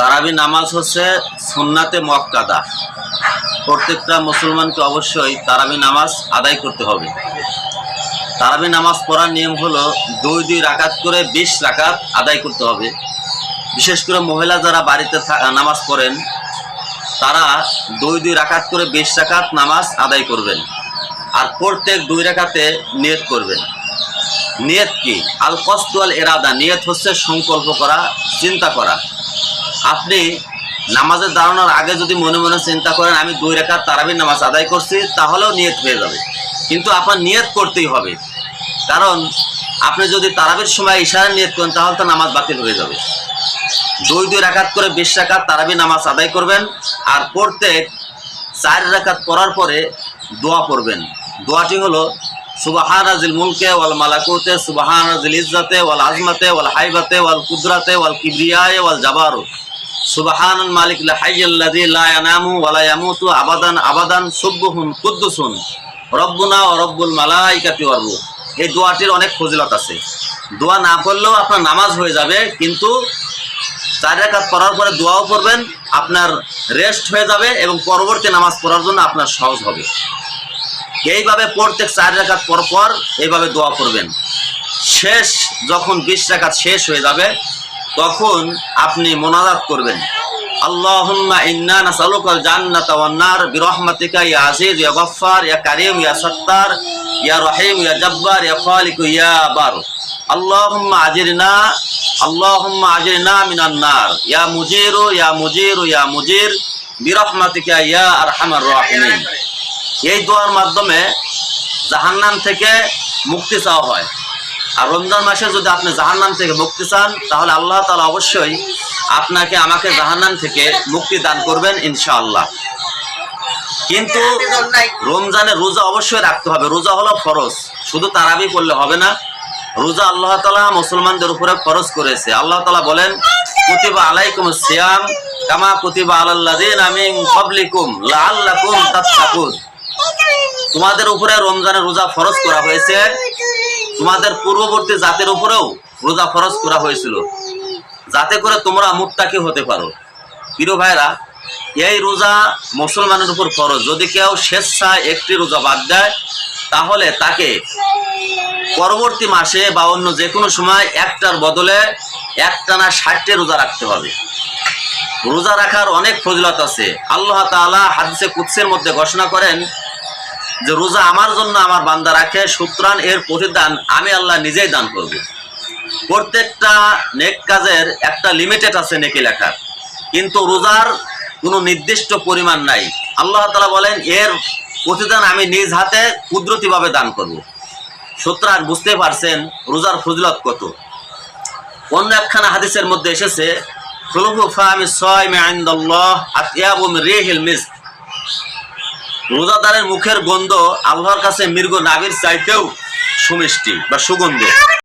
তারাবি নামাজ হচ্ছে সুন্নাতে মক্কাদা প্রত্যেকটা মুসলমানকে অবশ্যই তারাবি নামাজ আদায় করতে হবে। তারাবি নামাজ পড়ার নিয়ম হলো দুই দুই রাকাত করে বিশ রাকাত আদায় করতে হবে। বিশেষ করে মহিলা যারা বাড়িতে নামাজ পড়েন, তারা দুই দুই রাকাত করে বিশ রাকাত নামাজ আদায় করবেন। আর প্রত্যেক দুই রাকাতে নিয়ত করবেন। নিয়ত কি? আল কস্ত আল এরাদা নিয়ত হচ্ছে সংকল্প করা, চিন্তা করা। আপনি নামাজে দাঁড়ানোর আগে যদি মনে মনে চিন্তা করেন, আমি দুই রেখার তারাবির নামাজ আদায় করছি, তাহলেও নিয়ত হয়ে যাবে। কিন্তু আপনার নিয়ত করতেই হবে। কারণ আপনি যদি তারাবির সময় ইশারা নিয়ত করেন, তাহলে তো নামাজ বাতিল হয়ে যাবে। দুই দুই রাকাত করে বিশ রাকাত তারাবি নামাজ আদায় করবেন আর প্রত্যেক চার রাকাত পড়ার পরে দোয়া পড়বেন। দোয়াটি হলো, সুবাহান রাজিল মুলকে ওয়াল মালাকুতে, সুবাহান রাজিল ইজ্জাতে, ওয়াল আজমাতে, ওয়াল হাইবাতে, ওয়াল কুদরাতে, ওয়াল কিবরিয়ায়ে, ওয়াল জাবারু। সুবাহান মালিক লা হাইয়াল্লাযী লা ইয়ানামু ওয়া লা ইয়ামুতু আবাদান আবাদান সুবহুন কুদ্দুসুন। রব্বুনা ওয়া রব্বুল মালাইকাতি ওয়ার রূহ। এই দোয়াটির অনেক ফজিলত আছে। দোয়া না পড়লেও আপনার নামাজ হয়ে যাবে, কিন্তু চার রাকাত পড়ার পরে দোয়াও পড়বেন, আপনার রেস্ট হয়ে যাবে এবং পরবর্তী নামাজ পড়ার জন্য আপনার সহজ হবে। এইভাবে প্রত্যেক চার রাকাত পর পর এইভাবে দোয়া করবেন শেষ, যখন বিশ রাকাত শেষ হয়ে যাবে তখন আপনি মোনাজাত করবেন। আল্লাহুম্মা ইন্না নাসালুকাল জান্নাতা ওয়ান নার বিরহমাতিকা ইয়া আজিজ, ইয়া গফফার, ইয়া কারীম, ইয়া সত্তার, ইয়া রহিম, ইয়া জব্বার, ইয়া খালিক, ইয়া বার আল্লাহুম্মা আজিরনা আল্লাহুম্মা আজিরনা মিনান নার। ইয়া মুজিরু ইয়া মুজিরু, ইয়া মুজির, বিরহমাতিকা ইয়া আরহামার রাহিমিন। এই দোয়ার মাধ্যমে জাহান্নাম থেকে মুক্তি চাওয়া হয়। আর রমজান মাসে যদি আপনি জাহান্নাম থেকে মুক্তি চান, তাহলে আল্লাহ তালা অবশ্যই আপনাকে, আমাকে জাহান্নাম থেকে মুক্তি দান করবেন ইনশাআল্লাহ। কিন্তু রমজানে রোজা অবশ্যই রাখতে হবে। রোজা হলো ফরজ। শুধু তারাবি করলে হবে না। রোজা আল্লাহ তালা মুসলমানদের উপরে ফরজ করেছে। আল্লাহ তালা বলেন, কুতিবা আলাইকুম সিয়াম কামা কুতিবা আলাল্লাদিন আমিন কবলিকুম লাআল্লাকুম তাত্তাকুন। তোমাদের উপরে রমজানের রোজা ফরজ করা হয়েছে। তোমাদের পূর্ববর্তী জাতের উপরেও রোজা ফরজ করা হয়েছিল। যাতে করে তোমরা মুত্তাকি হতে পারো। প্রিয় ভাইরা এই রোজা মুসলমানের উপর ফরজ। যদি কেউ স্বেচ্ছায় একটি রোজা বাদ দেয়, তাহলে তাকে পরবর্তী মাসে বা অন্য যে কোনো সময় একটার বদলে একটানা ষাটটি রোজা রাখতে হবে। রোজা রাখার অনেক ফজিলত আছে। আল্লাহ তাআলা হাদিসে কুৎসের মধ্যে ঘোষণা করেন যে রোজা আমার জন্য আমার বান্দা রাখে, সুতরাং এর প্রতিদান আমি আল্লাহ নিজেই দান করব। প্রত্যেকটা নেক কাজের একটা লিমিটেড আছে নেকি লেখার। কিন্তু রোজার কোনো নির্দিষ্ট পরিমাণ নাই। আল্লাহ তালা বলেন, এর প্রতিদান আমি নিজ হাতে কুদরতিভাবে দান করব। সুতরাং বুঝতে পারছেন রোজার ফজিলত কত। অন্য একখানা হাদিসের মধ্যে এসেছে খুলুফু ফাহামি সাইমি ইনদাল্লাহ আতিয়াবু মিন রিহিল মিস্ক। রোজাদারের মুখের গন্ধ আল্লাহর কাছে মৃগ নাগের চাইতেও সুমিষ্টি বা সুগন্ধ।